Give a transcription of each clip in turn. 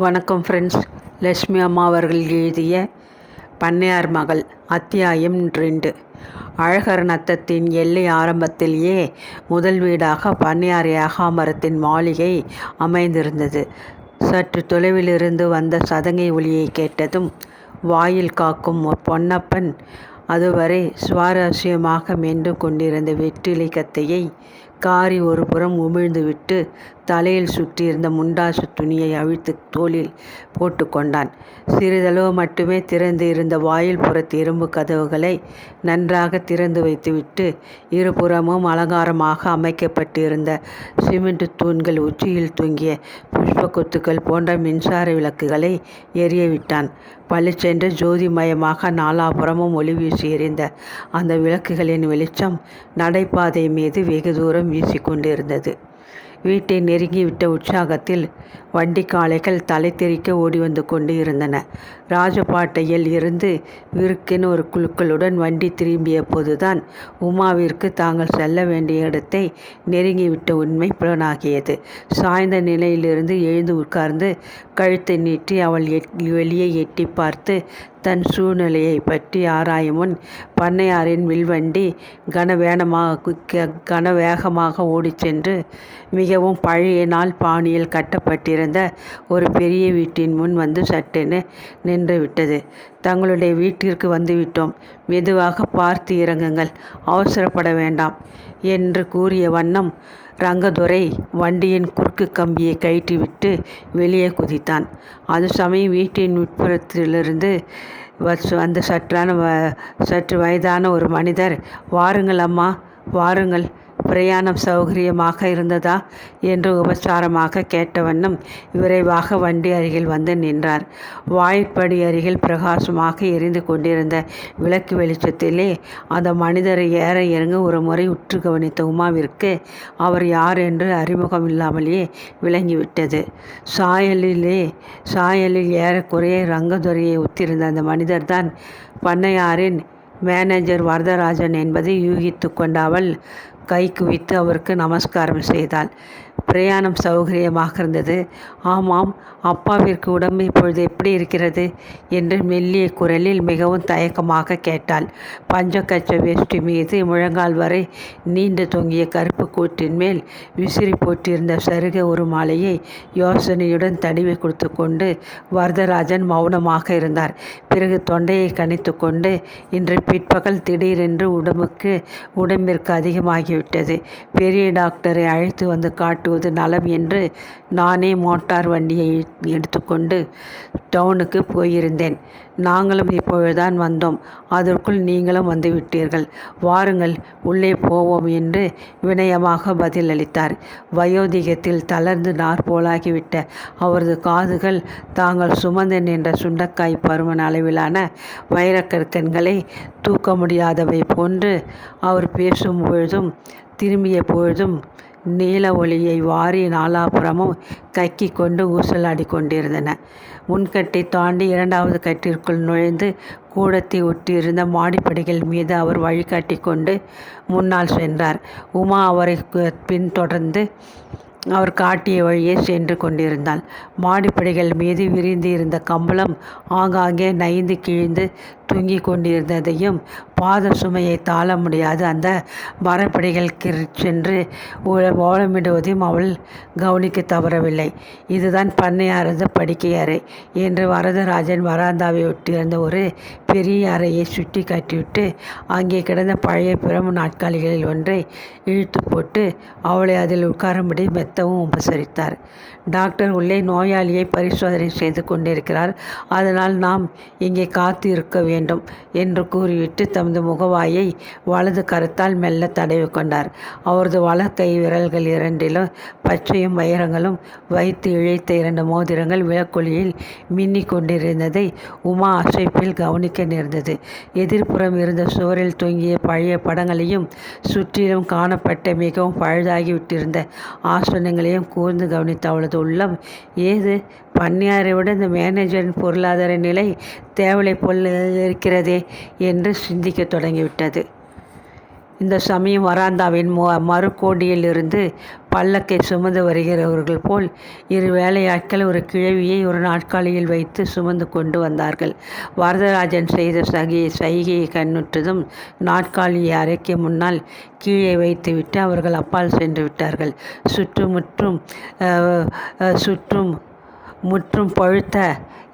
வணக்கம் ஃப்ரெண்ட்ஸ் லட்சுமி அம்மா அவர்கள் எழுதிய பண்ணையார் மகள் அத்தியாயம் ரெண்டு. அழகர் நத்தத்தின் எல்லை ஆரம்பத்திலேயே முதல் வீடாக பண்ணையார் ஏகாமரத்தின் மாளிகை அமைந்திருந்தது. சற்று தொலைவிலிருந்து வந்த சதங்கை ஒலியை கேட்டதும் வாயில் காக்கும் பொன்னப்பன் அதுவரை சுவாரஸ்யமாக மென்று கொண்டிருந்த வெற்றிலை கத்தையை காரி ஒரு புறம் உமிழ்ந்துவிட்டு தலையில் சுற்றியிருந்த முண்டாசு துணியை அவிழ்த்து தோளில் போட்டுக்கொண்டான் சிறிதளவு மட்டுமே திறந்து இருந்த வாயில் புறத்து இரும்பு கதவுகளை நன்றாக திறந்து வைத்துவிட்டு இருபுறமும் அலங்காரமாக அமைக்கப்பட்டிருந்த சிமெண்ட் தூண்கள் உச்சியில் தூங்கிய புஷ்ப கொத்துக்கள் போன்ற மின்சார விளக்குகளை எரியவிட்டான் பளிச்சென்று ஜோதிமயமாக நாலாபுறமும் ஒளி வீசி எறிந்த அந்த விளக்குகளின் வெளிச்சம் நடைபாதை மீது வெகு தூரம் வீசிக்கொண்டிருந்தது. வீட்டை நெருங்கிவிட்ட உற்சாகத்தில் வண்டி காளைகள் தலை தெறிக்க ஓடி வந்து கொண்டு இருந்தன. ராஜபாட்டையில் இருந்து விருக்கின் ஒரு குழுக்களுடன் வண்டி திரும்பிய போதுதான் உமாவிற்கு தாங்கள் செல்ல வேண்டிய இடத்தை நெருங்கிவிட்ட உண்மை புலனாகியது. சாய்ந்த நிலையிலிருந்து எழுந்து உட்கார்ந்து கழுத்தை நீட்டி அவள் வெளியே எட்டி பார்த்து தன் சூழ்நிலையை பற்றி ஆராயும் முன் பண்ணையாரின் வில்வண்டி கனவேகமாக கனவேகமாக ஓடிச் சென்று மிகவும் பழைய நாள் பாணியில் கட்டப்பட்டிருந்த ஒரு பெரிய வீட்டின் முன் வந்து சட்டென நின்று விட்டது. தங்களுடைய வீட்டிற்கு வந்துவிட்டோம் மெதுவாக பார்த்து இறங்குங்கள். அவசரப்பட வேண்டாம் என்று கூறிய வண்ணம் ரங்கதுரை வண்டியின் குறுக்கு கம்பியை கழற்றிவிட்டு வெளியே குதித்தான். அது சமயம் வீட்டின் உட்புறத்திலிருந்து வந்த சற்றான வ சற்று வயதான ஒரு மனிதர் வாருங்கள் அம்மா வாருங்கள் பிரயாணம் சௌகரியமாக இருந்ததா என்று உபசாரமாக கேட்ட வண்ணம் விரைவாக வண்டி அருகில் வந்து நின்றார். வாய்ப்படி அருகில் பிரகாசமாக எரிந்து கொண்டிருந்த விளக்கு வெளிச்சத்திலே அந்த மனிதரை ஏற இறங்க ஒரு முறை உற்று கவனித்த உமாவிற்கு அவர் யார் என்று அறிமுகம் இல்லாமலேயே விளங்கிவிட்டது. சாயலிலே சாயலில் ஏறக்குறைய ரங்கதுரையை ஒத்திருந்த அந்த மனிதர்தான் பண்ணையாரின் மேனேஜர் வரதராஜன் என்பதை யூகித்து கொண்ட அவள் கை குவித்து அவருக்கு நமஸ்காரம் செய்தாள். பிரயாணம் சௌகரியமாக இருந்தது. ஆமாம் அப்பாவிற்கு உடம்பு இப்பொழுது எப்படி இருக்கிறது? என்று மெல்லிய குரலில் மிகவும் தயக்கமாக கேட்டாள். பஞ்சக்கச்ச வேஷ்டி மீது முழங்கால் வரை நீண்டு தொங்கிய கருப்பு கூட்டின் மேல் விசிறி போட்டிருந்த சருக ஒரு மாலையை யோசனையுடன் தடிவை கொடுத்து கொண்டு வரதராஜன் மௌனமாக இருந்தார். பிறகு தொண்டையை கணித்து கொண்டு இன்று பிற்பகல் திடீரென்று உடம்புக்கு உடம்பிற்கு அதிகமாகிவிட்டது. பெரிய டாக்டரை அழைத்து வந்து வருவது நலம் என்று நானே மோட்டார் வண்டியை எடுத்துக்கொண்டு டவுனுக்கு போயிருந்தேன். நாங்களும் இப்பொழுதுதான் வந்தோம். அதற்குள் நீங்களும் வந்துவிட்டீர்கள் வாருங்கள் உள்ளே போவோம் என்று வினயமாக பதிலளித்தார். வயோதிகத்தில் தளர்ந்து நார் போலாகிவிட்ட அவரது காதுகள் தாங்கள் சுமந்து நின்ற சுண்டக்காய் பருமன் அளவிலான வைரக்கற்கண்களை தூக்க முடியாதவை போன்று அவர் பேசும் பொழுதும் திரும்பிய பொழுதும் நீல ஒளியை வாரி நாலாபுறமும் கக்கி கொண்டு ஊசலாடி கொண்டிருந்தன. முன்கட்டை தாண்டி இரண்டாவது கட்டிற்குள் நுழைந்து கூடத்தை ஒட்டியிருந்த மாடிப்படிகள் மீது அவர் வழிகாட்டி கொண்டு முன்னால் சென்றார். உமா அவரை பின்தொடர்ந்து அவர் காட்டிய வழியே சென்று கொண்டிருந்தாள். மாடிப்படிகள் மீது விரிந்து இருந்த கம்பளம் ஆங்காங்கே நைந்து கிழிந்து தூங்கி கொண்டிருந்ததையும் பாத சுமையை தாள முடியாது. அந்த மரப்படிகள் சென்று ஓலமிடுவதையும் அவள் கவனிக்க தவறவில்லை. இதுதான் பண்ணையாரது படுக்கை அறை என்று வரதராஜன் வராந்தாவை ஒட்டியிருந்த ஒரு பெரிய அறையை சுட்டி காட்டிவிட்டு அங்கே கிடந்த பழைய பிரம நாட்காலிகளில் ஒன்றை இழுத்து போட்டு அவளை அதில் உட்காரும்படி மெத்தவும் உபசரித்தார். டாக்டர் உள்ளே நோயாளியை பரிசோதனை செய்து கொண்டிருக்கிறார். அதனால் நாம் இங்கே காத்து இருக்க வேண்டும் என்று கூறிவிட்டு தமது முகவாயை வலது கரத்தால் மெல்ல தடவி கொண்டார். அவரது வலக்கை விரல்கள் இரண்டிலும் பச்சையும் வைரங்களும் வைத்து இழைத்த இரண்டு மோதிரங்கள் விளக்கொலியில் மின்னிக் கொண்டிருந்ததை உமா அசைப்பில் கவனிக்க நேர்ந்தது. எதிர்ப்புறம் இருந்த சுவரில் தொங்கிய பழைய படங்களையும் சுற்றிலும் காணப்பட்ட மிகவும் பழுதாகிவிட்டிருந்த ஆசனங்களையும் கூர்ந்து கவனித்த அவளது அவரது உள்ளம் ஏது? பன்னியாரை விட இந்த மேனேஜரின் பொருளாதார நிலை தேவலை போல் இருக்கிறதே என்று சிந்திக்க தொடங்கிவிட்டது. இந்த சமயம் வராந்தாவின் மு மறுகோடியிலிருந்து பல்லக்கை சுமந்து வருகிறவர்கள் போல் இரு வேலையாட்கள் ஒரு கிழவியை ஒரு நாட்காலியில் வைத்து சுமந்து கொண்டு வந்தார்கள். வரதராஜன் செய்த சகி சைகையை கண்ணுற்றதும் நாட்காலியை அறைக்கு முன்னால் கீழே வைத்துவிட்டு அவர்கள் அப்பால் சென்று விட்டார்கள். சுற்றுமுற்றும் சுற்றும் முற்றும் பழுத்த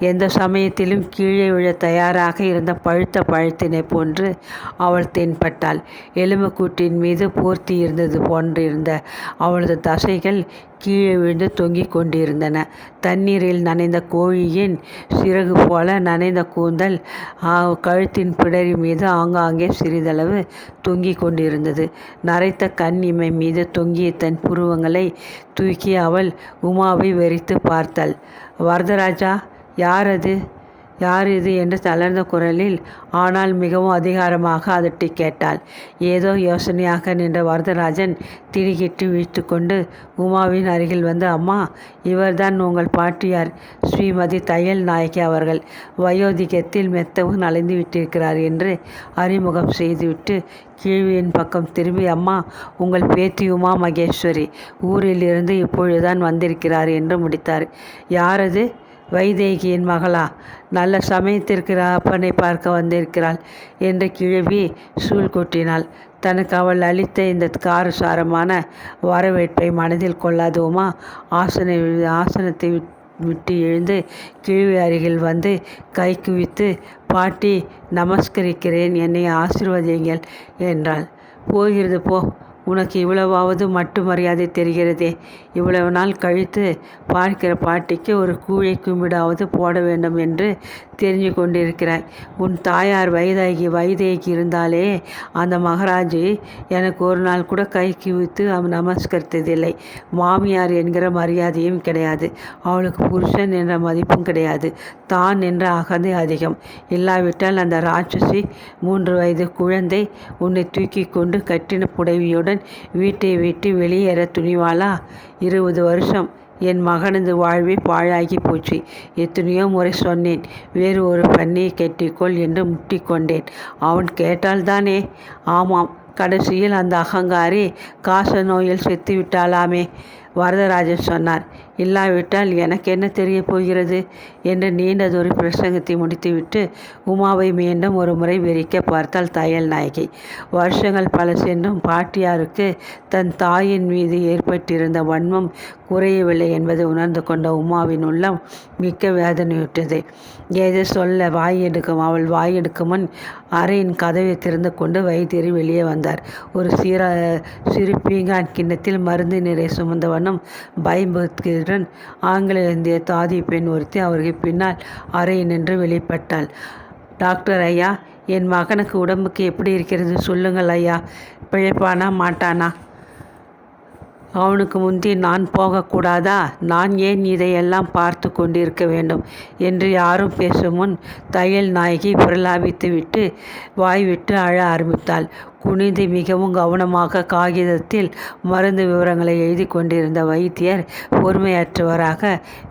எந்த சமயத்திலும் கீழே விழ தயாராக இருந்த பழுத்த பழத்தினை போன்று அவள் தென்பட்டாள். எலும்புக்கூட்டின் மீது போர்த்தி இருந்தது போன்றிருந்த அவளது தசைகள் கீழே விழுந்து தொங்கிக் கொண்டிருந்தன. தண்ணீரில் நனைந்த கோழியின் சிறகு போல நனைந்த கூந்தல் ஆ, கழுத்தின் பிடரி மீது ஆங்காங்கே சிறிதளவு தொங்கிக் கொண்டிருந்தது. நரைத்த கண் இமை மீது தொங்கிய தன் புருவங்களை தூக்கி அவள் உமாவை வெறித்து பார்த்தாள். வரதராஜா யார் அது? யார் இது என்று தளர்ந்த குரலில் ஆனால் மிகவும் அதிகாரமாக அதட்டி கேட்டாள். ஏதோ யோசனையாக நின்ற வரதராஜன் திடுக்கிட்டு விழித்து கொண்டு உமாவின் அருகில் வந்து அம்மா இவர்தான் உங்கள் பாட்டியார் ஸ்ரீமதி தையல் நாயகி அவர்கள். வயோதிகத்தில் மெத்தவும் நலைந்து விட்டிருக்கிறார் என்று அறிமுகம் செய்துவிட்டு கீழ்வியின் பக்கம் திரும்பி அம்மா உங்கள் பேத்தி உமா மகேஸ்வரி ஊரிலிருந்து இப்பொழுதுதான் வந்திருக்கிறார் என்று முடித்தார். யாரது வைதேகியின் மகளா நல்ல சமயத்திற்கிற அப்பனை பார்க்க வந்திருக்கிறாள் என்று கிழவி சூழ் கொட்டினாள் தனக்கு அவள் அளித்த இந்த காரசாரமான வரவேற்பை மனதில் கொள்ளாதோமா? ஆசனை ஆசனத்தை விட்- விட்டு எழுந்து கிழவி அருகில் வந்து கை குவித்து பாட்டி நமஸ்கரிக்கிறேன் என்னை ஆசிர்வதிங்கள் என்றாள். போகிறது போ உனக்கு இவ்வளவாவது மட்டு மரியாதை தெரிகிறதே. இவ்வளவு நாள் கழித்து பார்க்கிற பாட்டிக்கு ஒரு கூழை கும்பிடாவது போட வேண்டும் என்று தெரிஞ்சு கொண்டிருக்கிறாய். உன் தாயார் வயதாகி வைதேகி இருந்தாலே அந்த மகாராஜி எனக்கு ஒரு நாள் கூட கை குவித்து அவன் நமஸ்கரித்ததில்லை. மாமியார் என்கிற மரியாதையும் கிடையாது. அவளுக்கு புருஷன் என்ற மதிப்பும் கிடையாது. தான் என்ற அகதை அதிகம். இல்லாவிட்டால் அந்த ராட்சசி மூன்று வயது குழந்தை உன்னை தூக்கி கொண்டு கட்டின புடவியுடன் வீட்டை விட்டு வெளியேற துணிவாளா? இருபது வருஷம். என் மகனது வாழ்வே பாழாகி போச்சு. எத்தனையோ முறை சொன்னேன். வேறு ஒரு பெண்ணை கெட்டிக்கொள் என்று முட்டிக்கொண்டேன். அவன் கேட்டால்தானே ஆமாம். கடைசியில் அந்த அகங்காரி காச நோயில் செத்துவிட்டாளாமே. வரதராஜன் சொன்னார். இல்லாவிட்டால் எனக்கு என்ன தெரிய போகிறது? என்று நீண்டதொரு பிரசங்கத்தை முடித்துவிட்டு உமாவை மீண்டும் ஒரு முறை வெறிக்க பார்த்தாள் தையல் நாயகி. வருஷங்கள் பல சென்றும் பாட்டியாருக்கு தன் தாயின் மீது ஏற்பட்டிருந்த வன்மம் குறையவில்லை என்பதை உணர்ந்து கொண்ட உமாவின் உள்ளம் மிக்க வேதனையுற்றது. ஏதோ சொல்ல வாய் எடுக்கும்? அவள் வாய் எடுக்கும் முன் அறையின் கதவை திறந்து கொண்டு வைத்தியர் வெளியே வந்தார். ஒரு சீரா சிறு பீங்கான் கிண்ணத்தில் மருந்து நிறை சுமந்த வண்ணம் பயம்புத்துடன் ஆங்கிலேந்திய தாதி பெண் ஒருத்தி அவருக்கு பின்னால் அறையில் நின்று வெளிப்பட்டாள். டாக்டர் ஐயா என் மகனுக்கு உடம்புக்கு எப்படி இருக்கிறது சொல்லுங்கள் ஐயா. பிழைப்பானா மாட்டானா? அவனுக்கு முந்தி நான் போகக்கூடாதா? நான் ஏன் இதையெல்லாம் பார்த்து கொண்டிருக்க வேண்டும்? என்று யாரும் பேசும் முன் தையல் நாயகி பிரலாபித்து விட்டு வாய் விட்டு அழ ஆரம்பித்தாள். குனிந்து மிகவும் கவனமாக காகிதத்தில் மருந்து விவரங்களை எழுதி கொண்டிருந்த வைத்தியர் பொறுமையற்றவராக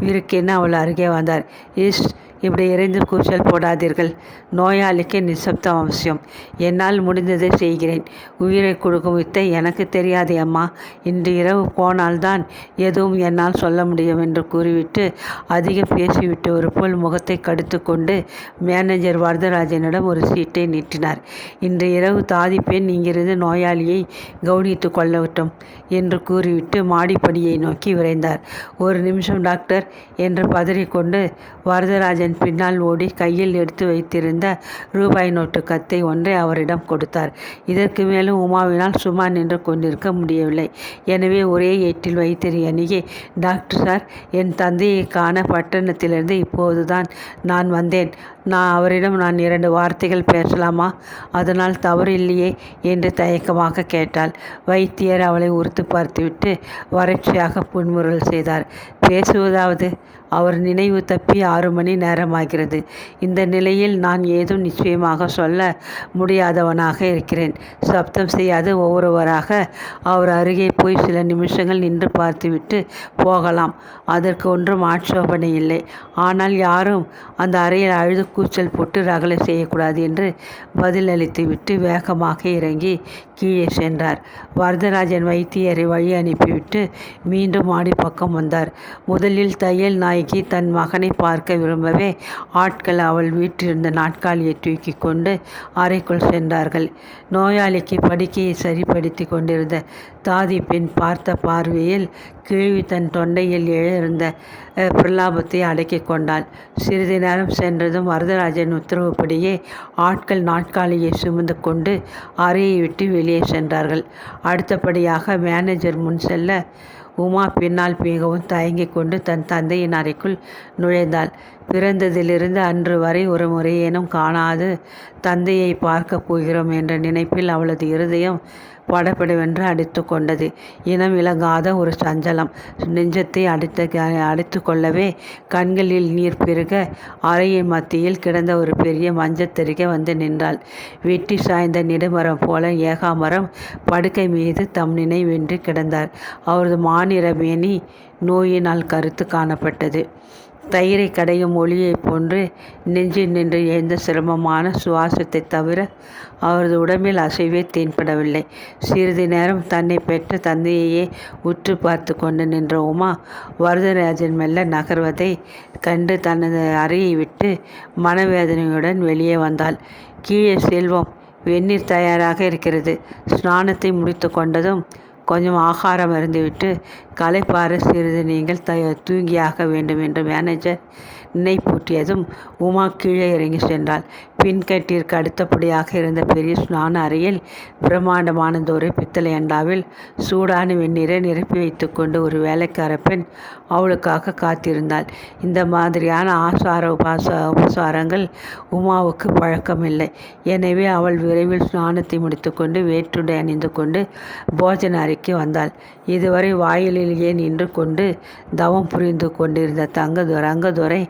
இருக்கேன்னு அவள் அருகே வந்தார். இஸ் இப்படி இறைந்து கூச்சல் போடாதீர்கள். நோயாளிக்கு நிசப்தம் அவசியம். என்னால் முடிந்ததை செய்கிறேன். உயிரை கொடுக்கும் வித்தை எனக்கு தெரியாது அம்மா. இன்று இரவு போனால்தான் எதுவும் என்னால் சொல்ல முடியும் என்று கூறிவிட்டு அதிகம் பேசிவிட்டு ஒரு போல் முகத்தை கடுத்து கொண்டு மேனேஜர் வரதராஜனிடம் ஒரு சீட்டை நீட்டினார். இன்று இரவு தாதி பெண் இங்கிருந்து நோயாளியை கவனித்து கொள்ளட்டும் என்று கூறிவிட்டு மாடிப்படியை நோக்கி விரைந்தார். ஒரு நிமிஷம் டாக்டர் என்று பதறிக்கொண்டு வரதராஜன் பின்னால் ஓடி கையில் எடுத்து வைத்திருந்த ரூபாய் நோட்டு கத்தை ஒன்றை அவரிடம் கொடுத்தார். இதற்கு மேலும் உமாவினால் சும்மா நின்று கொண்டிருக்க முடியவில்லை. எனவே ஒரே ஏட்டில் வைத்திரு அணியே டாக்டர் சார் என் தந்தையை காண பட்டணத்திலிருந்து இப்போதுதான் நான் வந்தேன். நான் அவரிடம் நான் இரண்டு வார்த்தைகள் பேசலாமா? அதனால் தவறு இல்லையே என்று தயக்கமாக கேட்டாள். வைத்தியர் அவளை உறுத்து பார்த்துவிட்டு வறட்சியாக புன்முறல் செய்தார். பேசுவதாவது அவர் நினைவு தப்பி ஆறு மணி நேரமாகிறது. இந்த நிலையில் நான் ஏதும் நிச்சயமாக சொல்ல முடியாதவனாக இருக்கிறேன். சப்தம் செய்யாது ஒவ்வொருவராக. அவர் அருகே போய் சில நிமிஷங்கள் நின்று பார்த்துவிட்டு போகலாம். அதற்கு ஒன்றும் ஆட்சேபனை இல்லை. ஆனால் யாரும் அந்த அறையில் அழுது கூச்சல் போட்டு ரகளை செய்யக்கூடாது என்று பதிலளித்துவிட்டு வேகமாக இறங்கி கீழே சென்றார். வரதராஜன் வைத்தியரை வழி அனுப்பிவிட்டு மீண்டும் மாடி பக்கம் வந்தார். முதலில் தையல் நாயகி தன் மகனை பார்க்க விரும்பவே ஆட்கள் அவள் வீட்டிலிருந்த நாட்காலியை தூக்கி கொண்டு அறைக்குள் சென்றார்கள். நோயாளிக்கு படுக்கையை சரிப்படுத்தி கொண்டிருந்த தாதி பெண் பார்த்த பார்வையில் கிழவி தன் தொண்டையில் எழுந்த பிரலாபத்தை அடக்கிக் கொண்டாள். சிறிது நேரம் சென்றதும் வரதராஜன் உத்தரவுப்படியே ஆட்கள் நாட்காலியை சுமந்து கொண்டு அறையை விட்டு வெளியே சென்றார்கள். அடுத்தபடியாக மேனேஜர் முன் செல்ல உமா பின்னால் மிகவும் தயங்கிக் கொண்டு தன் தந்தையின் அறைக்குள் நுழைந்தாள். பிறந்ததிலிருந்து அன்று வரை ஒரு முறையேனும் காணாது தந்தையை பார்க்கப் போகிறோம் என்ற நினைப்பில் அவளது இருதயம் படபடவென்று அடித்து கொண்டது. இனம் இழங்காத ஒரு சஞ்சலம். நெஞ்சத்தை அடித்த அடித்து கொள்ளவே கண்களில் நீர் பெருக அறையின் மத்தியில் கிடந்த ஒரு பெரிய மஞ்சத்தருகே வந்து நின்றாள். வெட்டி சாய்ந்த நெடுமரம் போல ஏகாமரம் படுக்கை மீது தம் நினைவின்றி கிடந்தார். அவரது மாநிற மேனி நோயினால் கருத்து காணப்பட்டது. தயிரை கடையும் ஒளியைப் போன்று நெஞ்சில் நின்று எழுந்த சிரமமான சுவாசத்தை தவிர அவரது உடம்பில் அசைவே தென்படவில்லை. சிறிது நேரம் தன்னை பெற்ற தந்தையையே உற்று பார்த்து கொண்டு நின்ற உமா வரதராஜன் மெல்ல நகர்வதை கண்டு தனது அறையை விட்டு மனவேதனையுடன் வெளியே வந்தாள். கீழே செல்வம் வெந்நீர் தயாராக இருக்கிறது. ஸ்நானத்தை முடித்து கொண்டதும் கொஞ்சம் ஆகாரம் இருந்துவிட்டு களைப்பார சிறிது நீங்கள் த தூங்கியாக வேண்டும் என்று மேனேஜர் நினைப்பூட்டியதும் உமா கீழே இறங்கி சென்றாள். பின்கட்டிற்கு அடுத்தபடியாக இருந்த பெரிய ஸ்நான அறையில் பிரம்மாண்டமானதொரு பித்தளை அண்டாவில் சூடான வெந்நீரை நிரப்பி வைத்துக்கொண்டு ஒரு வேலைக்கார பெண் அவளுக்காக காத்திருந்தாள். இந்த மாதிரியான ஆசார உபாச உபசாரங்கள் உமாவுக்கு பழக்கமில்லை. எனவே அவள் விரைவில் ஸ்நானத்தை முடித்துக்கொண்டு வேற்றுடை அணிந்து கொண்டு போஜன அறைக்கு வந்தாள். இதுவரை வாயிலிலேயே நின்று கொண்டு தவம் புரிந்து கொண்டிருந்த தங்க அங்கதுரை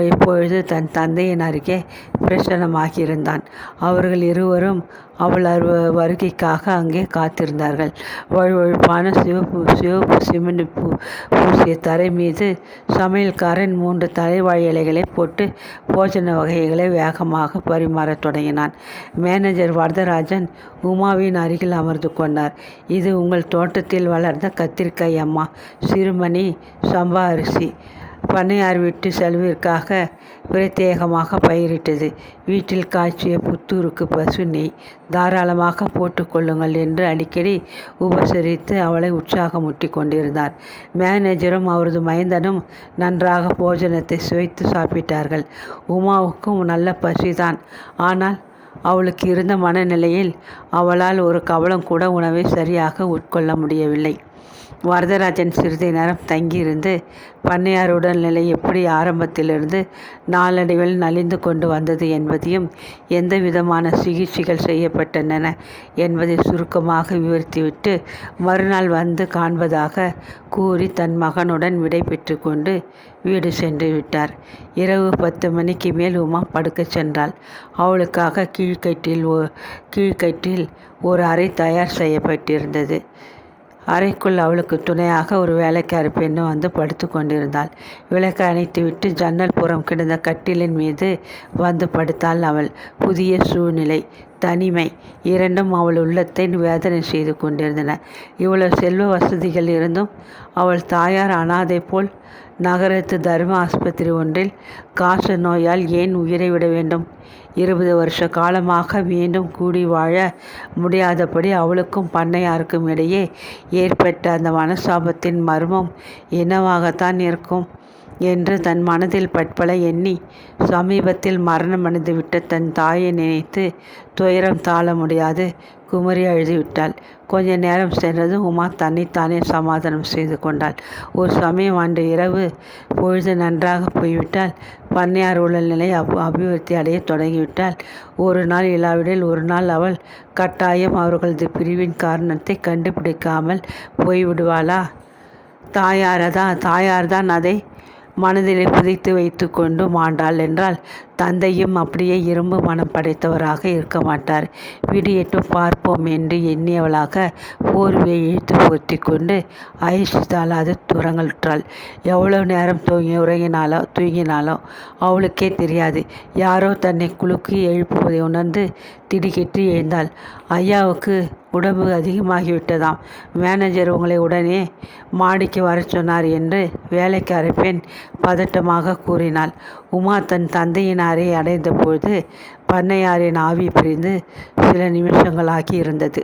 இப்பொழுது தன் தந்தையின் அருகே பிரசன்னமாகியிருந்தான். அவர்கள் இருவரும் அவள் அரு வருகைக்காக அங்கே காத்திருந்தார்கள். வழுவழுப்பான சிவப்பு சிவப்பு சிமெண்ட் பூ பூசிய தரை மீது சமையல்காரன் மூன்று தலைவாழ் இலைகளை போட்டு போஜன வகைகளை வேகமாக பரிமாறத் தொடங்கினான். மேனேஜர் வரதராஜன் உமாவின் அருகில் அமர்ந்து கொண்டார். இது உங்கள் தோட்டத்தில் வளர்ந்த கத்திரிக்காய் அம்மா சிறுமணி சம்பா அரிசி. பண்ணையார் வீட்டு செலவிற்காக பிரத்யேகமாக பயிரிட்டது. வீட்டில் காய்ச்சிய புத்தூருக்கு பசு நெய் தாராளமாக போட்டுக்கொள்ளுங்கள் என்று அடிக்கடி உபசரித்து அவளை உற்சாகமூட்டி கொண்டிருந்தார். மேனேஜரும் அவரது மைந்தனும் நன்றாக போஜனத்தை சுவைத்து சாப்பிட்டார்கள். உமாவுக்கும் நல்ல பசிதான். ஆனால் அவளுக்கு இருந்த மனநிலையில் அவளால் ஒரு கவலம் கூட உணவை சரியாக உட்கொள்ள முடியவில்லை. வரதராஜன் சிறிது நேரம் தங்கியிருந்து பண்ணையார் உடல்நிலை எப்படி ஆரம்பத்திலிருந்து நாளடைவில் நலிந்து கொண்டு வந்தது என்பதையும் எந்த விதமான சிகிச்சைகள் செய்யப்பட்டன என்பதை சுருக்கமாக விவரித்துவிட்டு மறுநாள் வந்து காண்பதாக கூறி தன் மகனுடன் விடை பெற்று கொண்டு வீடு சென்று விட்டார். இரவு பத்து மணிக்கு மேல் உமா படுக்கச் சென்றாள். அவளுக்காக கீழ்கட்டில் கீழ்கட்டில் ஒரு அறை தயார் செய்யப்பட்டிருந்தது. அறைக்குள் அவளுக்கு துணையாக ஒரு வேலைக்கார பெண்ணும் வந்து படுத்து கொண்டிருந்தாள். விளக்கை அணைத்துவிட்டு ஜன்னல் புறம் கிடந்த கட்டிலின் மீது வந்து படுத்தாள் அவள். புதிய சூழ்நிலை. தனிமை. இரண்டும் அவள் உள்ளத்தை வேதனை செய்து கொண்டிருந்தன. இவ்வளவு செல்வ வசதிகள் இருந்தும் அவள் தாயார் அனாதை போல் நகரத்து தர்ம ஆஸ்பத்திரி ஒன்றில் காச நோயால் ஏன் உயிரை விட வேண்டும்? இருபது வருஷ காலமாக மீண்டும் கூடி வாழ முடியாதபடி அவளுக்கும் பண்ணையாருக்கும் இடையே ஏற்பட்ட அந்த மனசாபத்தின் மர்மம் என்னவாகத்தான் இருக்கும்? என்று தன் மனதில் பட்பல எண்ணி சமீபத்தில் மரணமடைந்து விட்ட தன் தாயை நினைத்து துயரம் தாழ முடியாது குமரி அழுதுவிட்டாள். கொஞ்ச நேரம் சென்றதும் உமா தன்னைத்தானே சமாதானம் செய்து கொண்டாள். ஒரு சமயம் அன்று இரவு பொழுது நன்றாக போய்விட்டால் பண்ணையார் உடல்நிலை அப் அபிவிருத்தி அடைய தொடங்கிவிட்டால் ஒரு நாள் இல்லாவிடில் ஒரு நாள் அவள் கட்டாயம் அவர்களது பிரிவின் காரணத்தை கண்டுபிடிக்காமல் போய்விடுவாளா? தாயாரதான் தாயார்தான் அதை மனதிலே புதைத்து வைத்து கொண்டு மாண்டாள் என்றால் தந்தையும் அப்படியே இரும்பு மனம் படைத்தவராக இருக்க மாட்டார். விடியட்டும் பார்ப்போம் என்று எண்ணியவளாக போர்வையை இழுத்து போர்த்தி கொண்டு ஐஷித்தால் அது துறங்கலுற்றாள் எவ்வளவு நேரம் தூங்கி உறங்கினாலோ தூங்கினாலோ அவளுக்கே தெரியாது. யாரோ தன்னை குலுக்கி எழுப்புவதை உணர்ந்து திடுக்கிட்டு எழுந்தாள். ஐயாவுக்கு உடம்பு அதிகமாகிவிட்டதாம். மேனேஜர் உங்களை உடனே மாடிக்கு வர சொன்னார் என்று வேலைக்கார பெண் பதட்டமாக கூறினாள். உமா தன் தந்தையின் பண்ணையாரை அடைந்தபோது பண்ணையாரின் ஆவி பிரிந்து சில நிமிஷங்களாகி இருந்தது